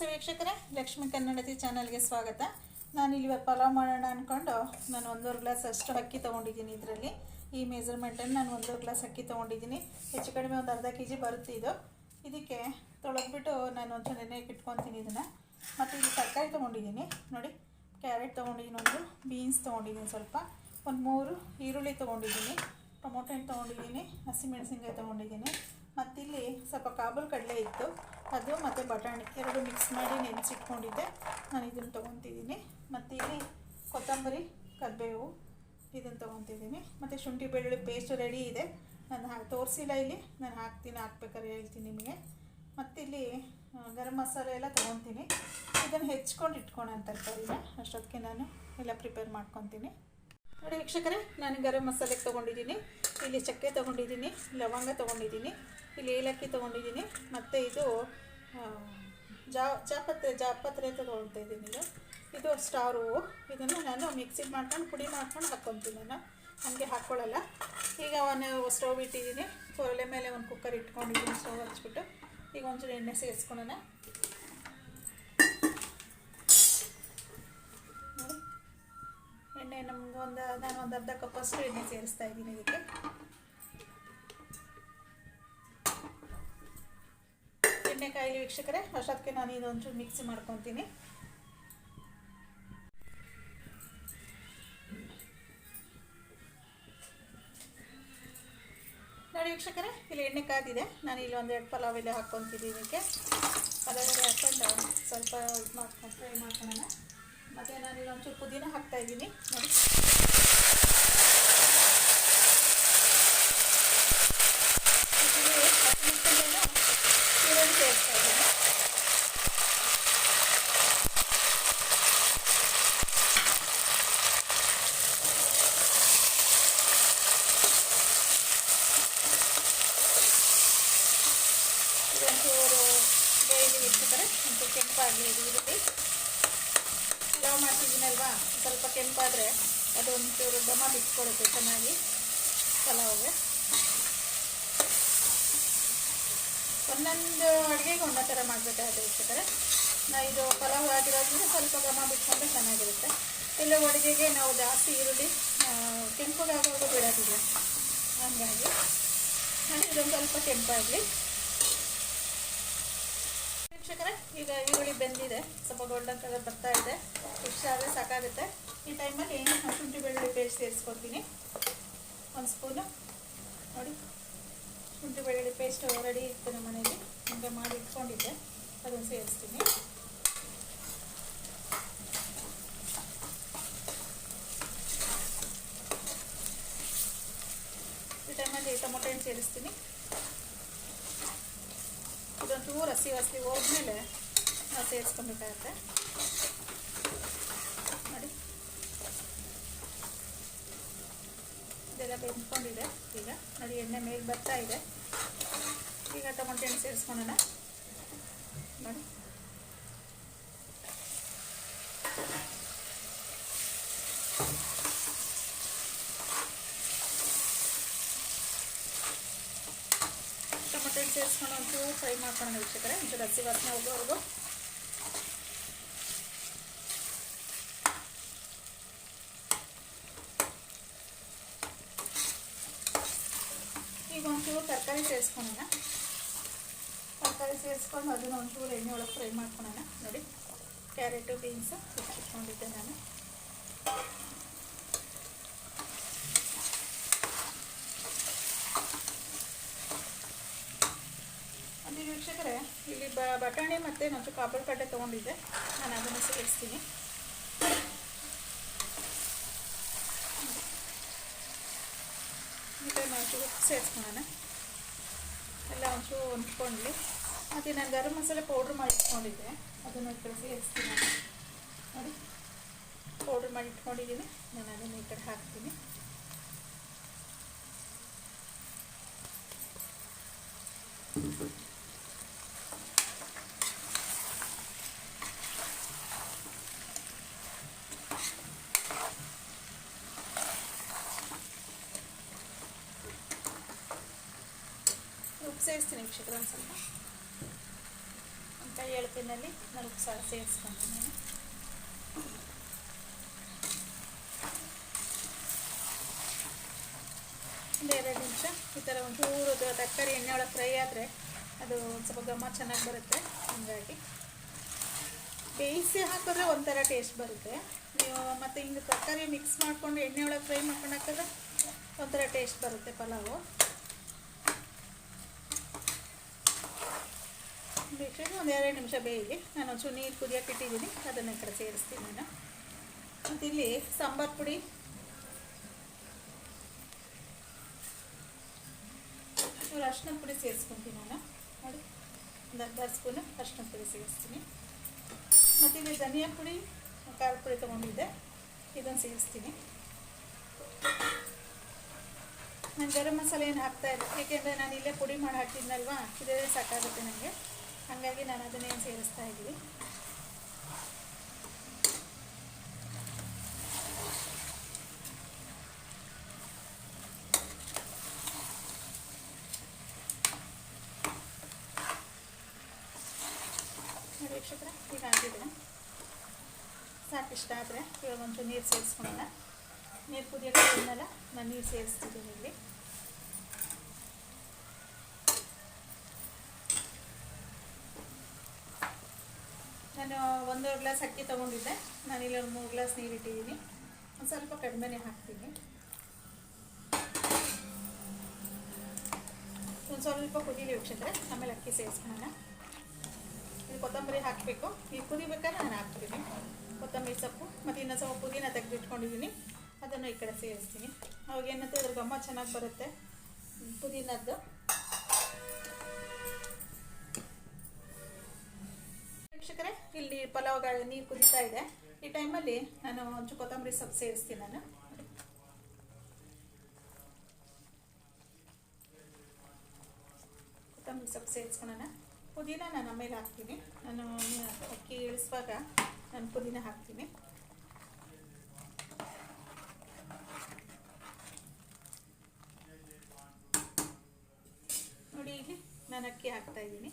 ನಮಸ್ತೆ ವೀಕ್ಷಕರೇ. ಲಕ್ಷ್ಮಿ ಕನ್ನಡತಿ ಚಾನಲ್ಗೆ ಸ್ವಾಗತ. ನಾನು ಇಲ್ಲಿ ಪಲಾವ್ ಮಾಡೋಣ ಅಂದ್ಕೊಂಡು ನಾನು ಒಂದೂವರೆ ಗ್ಲಾಸ್ ಅಷ್ಟು ಅಕ್ಕಿ ತೊಗೊಂಡಿದ್ದೀನಿ ಇದರಲ್ಲಿ. ಈ ಮೆಜರ್ಮೆಂಟನ್ನು ನಾನು ಒಂದೂವರೆ ಗ್ಲಾಸ್ ಅಕ್ಕಿ ತೊಗೊಂಡಿದ್ದೀನಿ. ಹೆಚ್ಚು ಕಡಿಮೆ ಒಂದು ಅರ್ಧ ಕೆ ಜಿ ಬರುತ್ತೆ ಇದು. ಇದಕ್ಕೆ ತೊಳೆದ್ಬಿಟ್ಟು ನಾನು ಒಂಚೂರು ನೆನೆಗೆ ಇಟ್ಕೊತೀನಿ ಇದನ್ನು. ಮತ್ತು ಇಲ್ಲಿ ತರಕಾರಿ ತೊಗೊಂಡಿದ್ದೀನಿ. ನೋಡಿ, ಕ್ಯಾರೆಟ್ ತೊಗೊಂಡಿದ್ದೀನಿ ಒಂದು, ಬೀನ್ಸ್ ತೊಗೊಂಡಿದ್ದೀನಿ ಸ್ವಲ್ಪ. ಒಂದು ಮೂರು ಈರುಳ್ಳಿ ತೊಗೊಂಡಿದ್ದೀನಿ. ಟೊಮೊಟೊ ಹಣ್ಣು ತೊಗೊಂಡಿದ್ದೀನಿ. ಹಸಿಮೆಣಸಿನ್ಕಾಯಿ ತೊಗೊಂಡಿದ್ದೀನಿ. ಮತ್ತಿಲ್ಲಿ ಸ್ವಲ್ಪ ಕಾಬೂಲ್ ಕಡಲೆ ಇತ್ತು. ಅದು ಮತ್ತು ಬಟಾಣಿ, ಎರಡು ಮಿಕ್ಸ್ ಮಾಡಿ ನೆನೆಸಿಟ್ಕೊಂಡಿದ್ದೆ. ನಾನು ಇದನ್ನು ತೊಗೊತಿದ್ದೀನಿ. ಮತ್ತು ಇಲ್ಲಿ ಕೊತ್ತಂಬರಿ, ಕರಿಬೇವು ಇದನ್ನು ತೊಗೊತಿದ್ದೀನಿ. ಮತ್ತು ಶುಂಠಿ ಬೆಳ್ಳುಳ್ಳಿ ಪೇಸ್ಟ್ ರೆಡಿ ಇದೆ. ನಾನು ಹಾ ತೋರಿಸಿಲ್ಲ ಇಲ್ಲಿ. ನಾನು ಹಾಕ್ತೀನಿ, ಹಾಕ್ಬೇಕಾದ್ರೆ ಹೇಳ್ತೀನಿ ನಿಮಗೆ. ಮತ್ತಿಲ್ಲಿ ಇಲ್ಲಿ ಗರಂ ಮಸಾಲೆ ಎಲ್ಲ ತೊಗೊತೀನಿ. ಇದನ್ನು ಹೆಚ್ಕೊಂಡು ಇಟ್ಕೊಳ್ಳೋಣ ತರಕಾರಿನ. ಅಷ್ಟೊತ್ತಿಗೆ ನಾನು ಎಲ್ಲ ಪ್ರಿಪೇರ್ ಮಾಡ್ಕೊತೀನಿ. ನೋಡಿ ವೀಕ್ಷಕರೇ, ನಾನು ಗರಂ ಮಸಾಲೆ ತೊಗೊಂಡಿದ್ದೀನಿ. ಇಲ್ಲಿ ಚಕ್ಕೆ ತೊಗೊಂಡಿದ್ದೀನಿ, ಲವಂಗ ತೊಗೊಂಡಿದ್ದೀನಿ, ಇಲ್ಲಿ ಏಲಕ್ಕಿ ತೊಗೊಂಡಿದ್ದೀನಿ. ಮತ್ತು ಇದು ಜಾ ಜಾಪತ್ರೆ ಜಾಪತ್ರೆ ತೊಗೊಳ್ತಾ ಇದ್ದೀನಿ ಇದು ಇದು ಸ್ಟಾರ್. ಹೂವು ಇದನ್ನು ನಾನು ಮಿಕ್ಸಿಗೆ ಮಾಡ್ಕೊಂಡು ಪುಡಿ ಮಾಡ್ಕೊಂಡು ಹಾಕ್ಕೊತೀನಿ ನಾನು. ನನಗೆ ಹಾಕ್ಕೊಳ್ಳಲ್ಲ ಈಗ ಒಂದು ಸ್ಟವ್ ಇಟ್ಟಿದ್ದೀನಿ. ಒಲೆ ಮೇಲೆ ಒಂದು ಕುಕ್ಕರ್ ಇಟ್ಕೊಂಡಿದ್ದೀನಿ ಸ್ಟವ್ ಹಚ್ಬಿಟ್ಟು. ಈಗ ಒಂಚೂರು ಎಣ್ಣೆ ಸೇರಿಸ್ಕೊಳ್ಳೋಣ ನೋಡಿ. ಎಣ್ಣೆ ನಮ್ಗೆ ಒಂದು ನಾನು ಒಂದು ಅರ್ಧ ಕಪ್ಪಷ್ಟು ಎಣ್ಣೆ ಸೇರಿಸ್ತಾ ಇದ್ದೀನಿ ಇದಕ್ಕೆ. ಕಾಯಿಲಿ ವೀಕ್ಷಕರೇ ಅಷ್ಟೊತ್ತಿಗೆ ನಾನು ಇದೊಂಚೂರು ಮಿಕ್ಸಿ ಮಾಡ್ಕೊತೀನಿ. ನೋಡಿ ವೀಕ್ಷಕರೇ, ಇಲ್ಲಿ ಎಣ್ಣೆ ಕಾದಿದೆ. ನಾನು ಇಲ್ಲಿ ಎರಡು ಪಲಾವ್ ಎಲೆ ಹಾಕ್ಕೊತಿದ್ದೀನಿ ಇದಕ್ಕೆ. ಪಲಾವ್ ಎಲೆ ಸ್ವಲ್ಪ ಇದು ಮಾಡ್ಕೊಂಡು ಫ್ರೈ ಮಾಡ್ಕೊಳ್ಳೋಣ ಮತ್ತು ನಾನು ಇಲ್ಲಿ ಒಂಚೂರು ಪುದೀನ ಹಾಕ್ತಾಯಿದ್ದೀನಿ ನೋಡಿ ಇದಕ್ಕೆ ಹಸಿಮೆಣಸಿನ್ಕಾಯಿನ ಈರುಳ್ಳಿ ಸೇರಿಸ್ತಾ ಇದ್ದೀನಿ ಇದೊಂಚೂರು ಬೇಯಿಲಿ ಇಟ್ಬಿಟ್ರೆ ಒಂಚೂರು ಕೆಂಪಾಗಲಿ ಇದು ಈರುಳ್ಳಿ ಪಲಾವ್ ಮಾಡ್ತಿದ್ದೀನಲ್ವಾ ಸ್ವಲ್ಪ ಕೆಂಪಾದರೆ ಅದು ಒಂಚೂರು ಚೆನ್ನಾಗಿ ಪಲಾವ್ಗೆ. ಒಂದೊಂದು ಅಡುಗೆಗೆ ಒಂದೊಂದು ಥರ ಮಾಡಬೇಕಾಗುತ್ತೆ ವೀಕ್ಷಕರೇ. ನಾ ಇದು ಪಲಾವ್ ಆಗಿರೋದ್ರಿಂದ ಸ್ವಲ್ಪ ಗಮ ಬಿಟ್ಕೊಂಡ್ರೆ ಚೆನ್ನಾಗಿರುತ್ತೆ. ಇಲ್ಲ ಅಡುಗೆಗೆ ನಾವು ಜಾಸ್ತಿ ಈರುಳ್ಳಿ ಕೆಂಪುಗಾಗೋದು ಬಿಡೋದಿದೆ. ಹಂಗಾಗಿ ಇದೊಂದು ಸ್ವಲ್ಪ ಕೆಂಪಾಗಲಿ. ವೀಕ್ಷಕರೇ, ಈಗ ಈರುಳ್ಳಿ ಬೆಂದಿದೆ. ಸ್ವಲ್ಪ ಗೋಲ್ಡನ್ ಕಲರ್ ಬರ್ತಾ ಇದೆ. ಹುಷಾದ್ರೆ ಸಾಕಾಗುತ್ತೆ. ಈ ಟೈಮಲ್ಲಿ ಶುಂಠಿ ಬೆಳ್ಳುಳ್ಳಿ ಪೇಸ್ಟ್ ಸೇರಿಸ್ಕೊತೀನಿ ಒಂದು ಸ್ಪೂನು ನೋಡಿ ಶುಂಠಿ ಬೆಳ್ಳುಳ್ಳಿ ಪೇಸ್ಟ್ ರೆಡಿ ಇತ್ತು ನಮ್ಮ ಮನೇಲಿ. ಹಿಂದೆ ಮಾಡಿ ಇಟ್ಕೊಂಡಿದ್ದೆ. ಅದನ್ನು ಸೇರಿಸ್ತೀನಿ. ಈ ಟೈಮಲ್ಲಿ ಟೊಮೊಟೊ ಹಣ್ಣು ಸೇರಿಸ್ತೀನಿ. ಇದೊಂದು ಹಸಿ ಹಸಿ ಹೋದ್ಮೇಲೆ ನಾವು ಸೇರಿಸ್ಕೊಬೇಕಾಗತ್ತೆ ನೋಡಿ ಇದೆಲ್ಲ ಬೆಂದ್ಕೊಂಡಿದೆ ಈಗ ನೋಡಿ, ಎಣ್ಣೆ ಮೇಲೆ ಬರ್ತಾ ಇದೆ. ಈಗ ಟೊಮೊಟೊ ಹಣ್ಣು ಸೇರಿಸ್ಕೊಳ್ಳೋಣ. ನೋಡಿ. ಟೊಮೊಟೊ ಸೇರಿಸ್ಕೊಂಡು ಒಂಚೂರು ಫ್ರೈ ಮಾಡ್ಕೊಳ್ಳೋಣ ವೀಕ್ಷಕರೇ. ಒಂಚೂರು ಹಸಿ ವಾಸನೆ ಹೋಗೋವರೆಗೂ ಈಗ ಒಂಚೂರು ತರಕಾರಿ ಸೇರಿಸ್ಕೊಳ್ಳೋಣ ತರಕಾರಿ ಸೇರಿಸ್ಕೊಂಡು ಅದನ್ನು ಒಂಚೂರು ಎಣ್ಣೆ ಒಳಗೆ ಫ್ರೈ ಮಾಡ್ಕೊಳೋಣ. ನೋಡಿ, ಕ್ಯಾರೆಟು, ಬೀನ್ಸು ಇಟ್ಕೊಂಡಿದ್ದೆ ನಾನು. ಅಲ್ಲಿ ವೀಕ್ಷಕರೇ, ಇಲ್ಲಿ ಬಟಾಣಿ ಮತ್ತು ಮತ್ತು ಕಾಬಲ್ ಕಡ್ಡೆ ತೊಗೊಂಡಿದ್ದೆ. ನಾನು ಅದನ್ನು ಸೇರಿಸ್ತೀನಿ. ಮತ್ತು ಒಂಚೂರು ಸೇರಿಸ್ಕೊಳ್ಳೋಣ. ಎಲ್ಲ ಒಂಚೂರು ಹೊಂದ್ಕೊಂಡ್ವಿ ಮತ್ತು ನಾನು ಗರಂ ಮಸಾಲೆ ಪೌಡ್ರ್ ಮಾಡಿ ಇಟ್ಕೊಂಡಿದ್ದೆ. ಅದನ್ನು ಕಳಿಸಿ ಹೆಚ್ಚಿನ ನೋಡಿ. ಪೌಡ್ರ್ ಮಾಡಿ ಇಟ್ಕೊಂಡಿದ್ದೀನಿ ನಾನು ಅದನ್ನು ಈ ಕಡೆ ಹಾಕ್ತೀನಿ. ಸೇರಿಸ್ತೀನಿ ವೀಕ್ಷಕರು ಒಂದು ಸ್ವಲ್ಪ. ಒಂದು ಕೈ ಎಳ್ತಿನಲ್ಲಿ ನಾಲ್ಕು ಸಾರಿ ಸೇರಿಸ್ಕೊಂತೀನಿ ಒಂದು ಎರಡು ನಿಮಿಷ. ಈ ಥರ ಒಂದು ಚೂರು ಅದು ತರಕಾರಿ ಎಣ್ಣೆ ಒಳಗೆ ಫ್ರೈ ಆದರೆ ಅದು ಒಂದು ಸ್ವಲ್ಪ ಘಮ ಚೆನ್ನಾಗಿ ಬರುತ್ತೆ. ಹಂಗಾಗಿ ಬೇಯಿಸಿ ಹಾಕಿದ್ರೆ ಒಂಥರ ಟೇಸ್ಟ್ ಬರುತ್ತೆ. ನೀವು ಮತ್ತು ಹಿಂಗೆ ತರಕಾರಿ ಮಿಕ್ಸ್ ಮಾಡಿಕೊಂಡು ಎಣ್ಣೆ ಒಳಗೆ ಫ್ರೈ ಮಾಡ್ಕೊಂಡು ಹಾಕಿದ್ರೆ ಒಂಥರ ಟೇಸ್ಟ್ ಬರುತ್ತೆ ಪಲಾವು. ಬೇಕಾದ್ರೆ ಒಂದು ಎರಡು ನಿಮಿಷ ಬೇಯಿಗೆ ನಾನು ಒಂಚೂರು ನೀರು ಕುದಿಯೋಕೆ ಇಟ್ಟಿದ್ದೀನಿ. ಅದನ್ನು ಕಡೆ ಸೇರಿಸ್ತೀನಿ ನಾನು. ಮತ್ತು ಇಲ್ಲಿ ಸಾಂಬಾರು ಪುಡಿ. ಇವ್ರು ಅರ್ಶಿನ ಪುಡಿ ಸೇರಿಸ್ಕೊತೀನಿ ನಾನು. ನೋಡಿ, ಒಂದು ಅರ್ಧ ಸ್ಪೂನು ಅರ್ಶಿನ ಪುಡಿ ಸೇರಿಸ್ತೀನಿ. ಮತ್ತು ಇಲ್ಲಿ ಧನಿಯಾ ಪುಡಿ, ಖಾರ ಪುಡಿ ತೊಗೊಂಡಿದ್ದೆ. ಇದನ್ನು ಸೇರಿಸ್ತೀನಿ. ನಾನು ಗರಂ ಮಸಾಲೆ ಏನು ಹಾಕ್ತಾ ಇಲ್ಲ. ಏಕೆಂದರೆ ನಾನು ಇಲ್ಲೇ ಪುಡಿ ಮಾಡಿ ಹಾಕಿದ್ನಲ್ವಾ? ಇದೇ ಸಾಕಾಗುತ್ತೆ ನನಗೆ ಹಾಗಾಗಿ ನಾನು ಅದನ್ನೇ ಸೇರಿಸ್ತಾ ಇದ್ದೀನಿ. ವೀಕ್ಷಕರೇ, ಈಗ ಆಗಿದೆ ಸಾಕಿಷ್ಟ ಆದರೆ ಇವಾಗ ಒಂದು ನೀರು ಸೇರಿಸ್ಕೊಂಡ ನೀರು ಕುದಿಯೋಕ್ಕೆ ಬಂದಲ್ಲ, ನಾನು ನೀರು ಸೇರಿಸ್ತಿದ್ದೀನಿ ಇಲ್ಲಿ. ನಾನು ಒಂದೂವರೆ ಗ್ಲಾಸ್ ಅಕ್ಕಿ ತೊಗೊಂಡಿದ್ದೆ. ನಾನು ಒಂದು ಮೂರು ಗ್ಲಾಸ್ ನೀರು ಇಟ್ಟಿದ್ದೀನಿ ಒಂದು ಸ್ವಲ್ಪ ಕಡಿಮೆನೆ ಹಾಕ್ತೀನಿ. ಒಂದು ಸ್ವಲ್ಪ ಕುದೀಲಿ ವೀಕ್ಷಕರೇ ಆಮೇಲೆ ಅಕ್ಕಿ ಸೇರಿಸ್ಕೊಳ್ಳೋಣ. ಇದು ಕೊತ್ತಂಬರಿ ಹಾಕಬೇಕು. ಈ ಕುದಿಬೇಕಾದ್ರೆ ನಾನು ಹಾಕ್ತೀನಿ. ಕೊತ್ತಂಬರಿ ಸೊಪ್ಪು ಮತ್ತು ಇನ್ನೊಂದು ಸ್ವಲ್ಪ ಪುದೀನ ತೆಗೆದಿಟ್ಕೊಂಡಿದ್ದೀನಿ ಅದನ್ನು ಈ ಕಡೆ ಸೇರಿಸ್ತೀನಿ. ಅವಾಗ ಏನಂತ ಅದ್ರ ಗಮ್ಮ ಚೆನ್ನಾಗಿ ಬರುತ್ತೆ. ಪುದೀನದ್ದು. ಇಲ್ಲಿ ಪಲಾವ್ ನೀರು ಕುದೀತಾ ಇದೆ. ಈ ಟೈಮಲ್ಲಿ ನಾನು ಒಂಚು ಕೊತ್ತಂಬರಿ ಸೊಪ್ಪು ಸೇರಿಸ್ತೀನಿ ನಾನು. ಕೊತ್ತಂಬರಿ ಸೊಪ್ಪು ಸೇರಿಸ್ಕೊಳ್ಳೋಣ. ಪುದೀನ ನಾನು ಆಮೇಲೆ ಹಾಕ್ತೀನಿ. ನಾನು ಅಕ್ಕಿ ಇಳಿಸುವಾಗ ನಾನು ಪುದೀನ ಹಾಕ್ತೀನಿ. ನೋಡಿ, ಇಲ್ಲಿ ನಾನು ಅಕ್ಕಿ ಹಾಕ್ತಾ ಇದ್ದೀನಿ.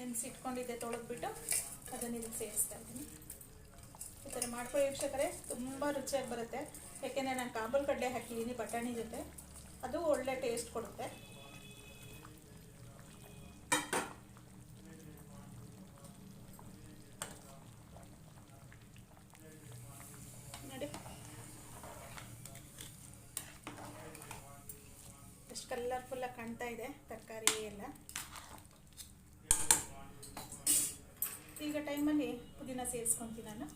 ನೆನೆಸಿಟ್ಕೊಂಡಿದ್ದೆ ತೊಳೆದ್ಬಿಟ್ಟು ಅದನ್ನು ಇಲ್ಲಿ ಸೇರಿಸ್ತಾ ಇದ್ದೀನಿ. ಈ ಥರ ಮಾಡ್ಕೊಳ್ಳಿ ವೀಕ್ಷಕರೇ, ತುಂಬ ರುಚಿಯಾಗಿ ಬರುತ್ತೆ. ಯಾಕೆಂದರೆ ನಾನು ಕಾಬೂಲ್ ಕಡಲೆ ಹಾಕಿದ್ದೀನಿ ಬಟಾಣಿ ಜೊತೆ. ಅದು ಒಳ್ಳೆ ಟೇಸ್ಟ್ ಕೊಡುತ್ತೆ. ನೋಡಿ. ಎಷ್ಟು ಕಲರ್ಫುಲ್ಲಾಗಿ ಕಾಣ್ತಾ ಇದೆ, ತರಕಾರಿ ಎಲ್ಲ. ಈಗ ಟೈಮಲ್ಲಿ ಪುದೀನ ಸೇರಿಸ್ಕೊತೀನಿ ನಾನು.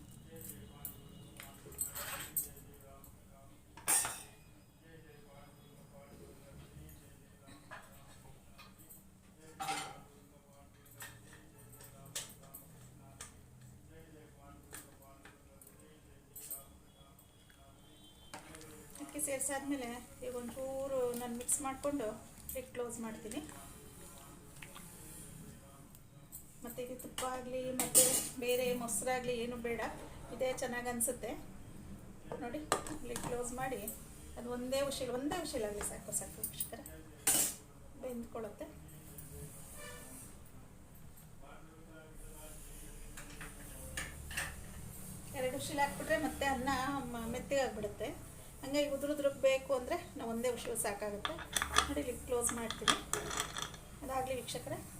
ಸೇರಿಸಾದ್ಮೇಲೆ ಈಗ ಒಂಚೂರು ನಾನು ಮಿಕ್ಸ್ ಮಾಡಿಕೊಂಡು ಕ್ಲೋಸ್ ಮಾಡ್ತೀನಿ. ಮತ್ತು ಇದು ತುಪ್ಪ ಆಗಲಿ ಮತ್ತು ಬೇರೆ ಮೊಸರಾಗಲಿ ಏನು ಬೇಡ. ಇದೇ ಚೆನ್ನಾಗಿ ಅನಿಸುತ್ತೆ. ನೋಡಿ, ಇಲ್ಲಿ ಕ್ಲೋಸ್ ಮಾಡಿ. ಅದು ಒಂದೇ ಉಶಿಲ್, ಒಂದೇ ಉಶಿಲಾಗಲಿ ಸಾಕು ಸಾಕು. ವೀಕ್ಷಕರ ಬೆಂದ್ಕೊಳ್ಳುತ್ತೆ. ಎರಡು ಉಶಿಲ್ ಹಾಕ್ಬಿಟ್ರೆ ಮತ್ತೆ ಅನ್ನ ಮ- ಮೆತ್ತಗಾಗ್ಬಿಡುತ್ತೆ. ಹಂಗಾಗಿ ಉದುರುದ್ರಕ್ಕೆ ಬೇಕು ಅಂದರೆ ನಾವು ಒಂದೇ ಉಶಿಲ್ ಸಾಕಾಗುತ್ತೆ. ನೋಡಿ, ಇಲ್ಲಿ ಕ್ಲೋಸ್ ಮಾಡ್ತೀನಿ. ಅದಾಗಲಿ ವೀಕ್ಷಕರೇ.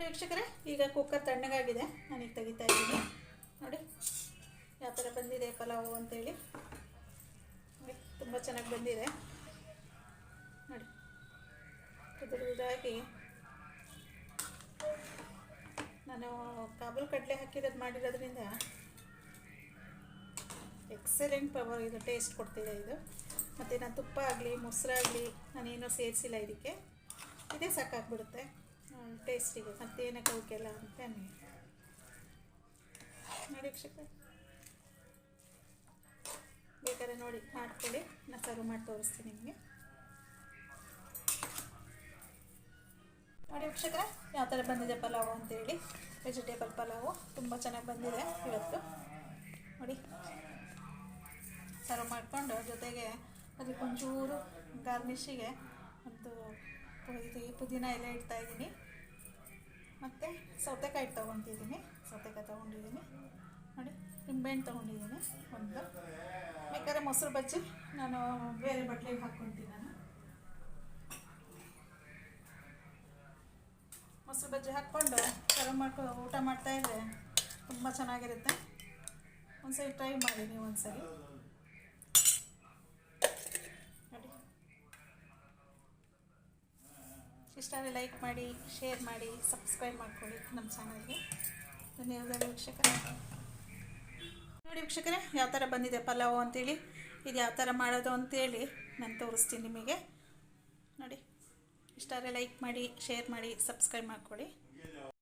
ನೋಡಿ ಈಗ ಕುಕ್ಕರ್ ತಣ್ಣಗಾಗಿದೆ. ನಾನೀಗ ತೆಗಿತಾ ಇದ್ದೀನಿ. ನೋಡಿ, ಯಾವ ಥರ ಬಂದಿದೆ ಪಲಾವು ಅಂತೇಳಿ. ನೋಡಿ, ತುಂಬ ಚೆನ್ನಾಗಿ ಬಂದಿದೆ. ನೋಡಿ ಇದಾಗಿ ನಾನು ಕಾಬೂಲ್ ಕಡಲೆ ಹಾಕಿರೋದು ಮಾಡಿರೋದ್ರಿಂದ ಎಕ್ಸಲೆಂಟ್ ಪವರ್ ಇದು, ಟೇಸ್ಟ್ ಕೊಡ್ತಿದೆ ಇದು. ಮತ್ತು ನಾನು ತುಪ್ಪ ಆಗಲಿ, ಮೊಸರಾಗಲಿ ನಾನೇನೂ ಸೇರಿಸಿಲ್ಲ ಇದಕ್ಕೆ. ಇದೇ ಸಾಕಾಗ್ಬಿಡುತ್ತೆ. ಟೇಸ್ಟಿಗೆ ಮತ್ತೇನಕ್ಕೆ ಅವಕ್ಕೆಲ್ಲ ಅಂತ ನೋಡಿ ವೀಕ್ಷಕ ಬೇಕಾದ್ರೆ ನೋಡಿ, ಮಾಡ್ಕೊಳ್ಳಿ. ನಾನು ಸರ್ವ್ ಮಾಡಿ ತೋರಿಸ್ತೀನಿ ನಿಮಗೆ. ನೋಡಿ ವೀಕ್ಷಕರೇ, ಯಾವ ಥರ ಬಂದಿದೆ ಪಲಾವು ಅಂತೇಳಿ. ವೆಜಿಟೇಬಲ್ ಪಲಾವು, ತುಂಬ ಚೆನ್ನಾಗಿ ಬಂದಿದೆ ಇವತ್ತು. ನೋಡಿ. ಸರ್ವ್ ಮಾಡಿಕೊಂಡು, ಜೊತೆಗೆ ಅದಕ್ಕೆ ಒಂಚೂರು ಗಾರ್ನಿಷಿಗೆ ಒಂದು ಇದು ಪುದೀನ ಎಲ್ಲ ಇಡ್ತಾ ಇದ್ದೀನಿ. ಮತ್ತು ಸೌತೆಕಾಯಿ ತೊಗೊತಿದ್ದೀನಿ ಸೌತೆಕಾಯಿ ತೊಗೊಂಡಿದ್ದೀನಿ. ನೋಡಿ ನಿಂಬೆಹಣ್ಣು ತೊಗೊಂಡಿದ್ದೀನಿ. ಒಂದು. ಬೇಕಾದ್ರೆ ಮೊಸರು ಬಜ್ಜಿ, ನಾನು ಬೇರೆ ಬಟ್ಲಿಗೆ ಹಾಕ್ಕೊತೀನಿ ನಾನು. ಮೊಸರು ಬಜ್ಜಿ ಹಾಕ್ಕೊಂಡು ಸರ್ವ್ ಮಾಡ್ಕೊ, ಊಟ ಮಾಡ್ತಾಯಿದ್ರೆ ತುಂಬ ಚೆನ್ನಾಗಿರುತ್ತೆ. ಒಂದ್ಸರಿ ಟ್ರೈ ಮಾಡಿ ನೀವು ಒಂದ್ಸರಿ ನೋಡಿ ಇಷ್ಟಾದರೆ ಲೈಕ್ ಮಾಡಿ, ಶೇರ್ ಮಾಡಿ, ಸಬ್ಸ್ಕ್ರೈಬ್ ಮಾಡ್ಕೊಳ್ಳಿ ನಮ್ಮ ಚಾನಲ್ಗೆ. ಧನ್ಯವಾದಗಳು ವೀಕ್ಷಕರೇ. ನೋಡಿ ವೀಕ್ಷಕರೇ, ಯಾವ ಥರ ಬಂದಿದೆ ಪಲಾವು ಅಂತೇಳಿ, ಇದು ಯಾವ ಥರ ಮಾಡೋದು ಅಂತೇಳಿ ನಾನು ತೋರಿಸ್ತೀನಿ ನಿಮಗೆ. ನೋಡಿ, ಇಷ್ಟಾದರೆ ಲೈಕ್ ಮಾಡಿ, ಶೇರ್ ಮಾಡಿ, ಸಬ್ಸ್ಕ್ರೈಬ್ ಮಾಡ್ಕೊಳ್ಳಿ.